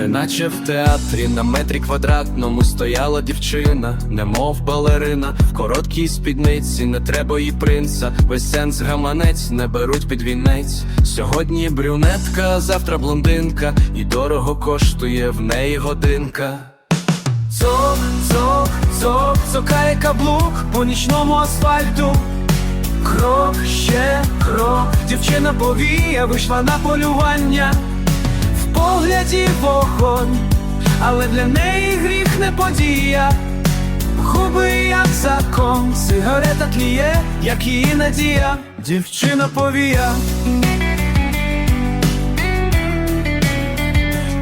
Неначе в театрі на метрі квадратному стояла дівчина, немов балерина, в короткій спідниці, не треба їй принца, весь сенс гаманець не беруть під вінець. Сьогодні брюнетка, завтра блондинка, і дорого коштує в неї годинка. Цок, цок, цок, цокає каблук по нічному асфальту. Крок, ще крок, дівчина повія, вийшла на полювання, в вогонь, але для неї гріх не подія. Губи як закон, сигарета тліє, як її надія, дівчина повія.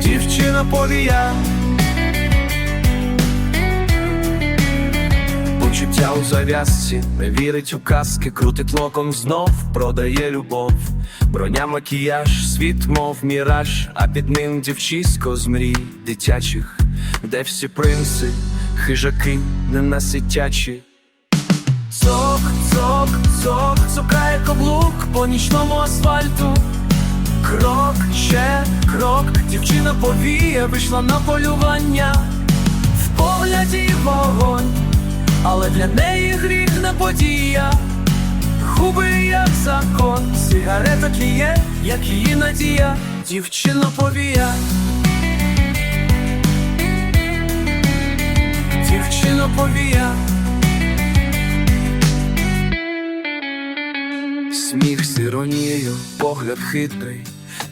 Дівчина повія. Почуття у зав'язці, не вірить у казки, крутить локон знов, продає любов, броня макіяж, світ, мов міраж, а під ним дівчисько з мрій дитячих, де всі принци, хижаки, ненаситячі. Цок, цок, цок, цокає каблук по нічному асфальту. Крок, ще крок, дівчина повія, вийшла на полювання, в погляді вогонь для неї гріх не подія, губи як закон, сигарета тліє, як її надія, дівчина повія. Дівчина повія. Сміх з іронією, погляд хитрий,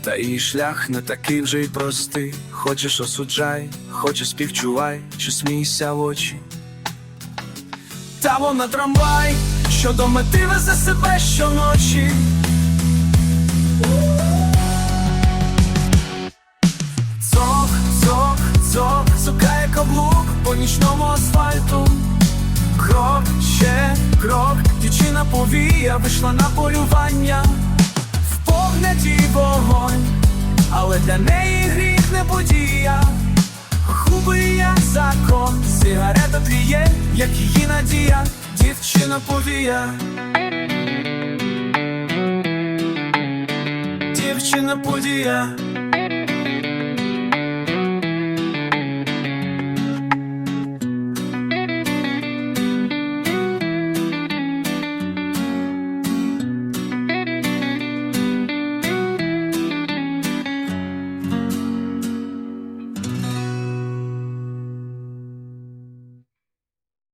та її шлях не такий вже й простий. Хочеш осуджай, хочеш співчувай, чи смійся в очі. Та вона трамвай, що до мети везе себе щоночі. Цок, цок, цок, цукає каблук по нічному асфальту. Крок, ще крок, дівчина повія, вийшла на полювання. В погляді вогонь, але для неї гріх не подія. Губи як закон, сигарета є, як її надія, дівчина повія. Дівчина подія.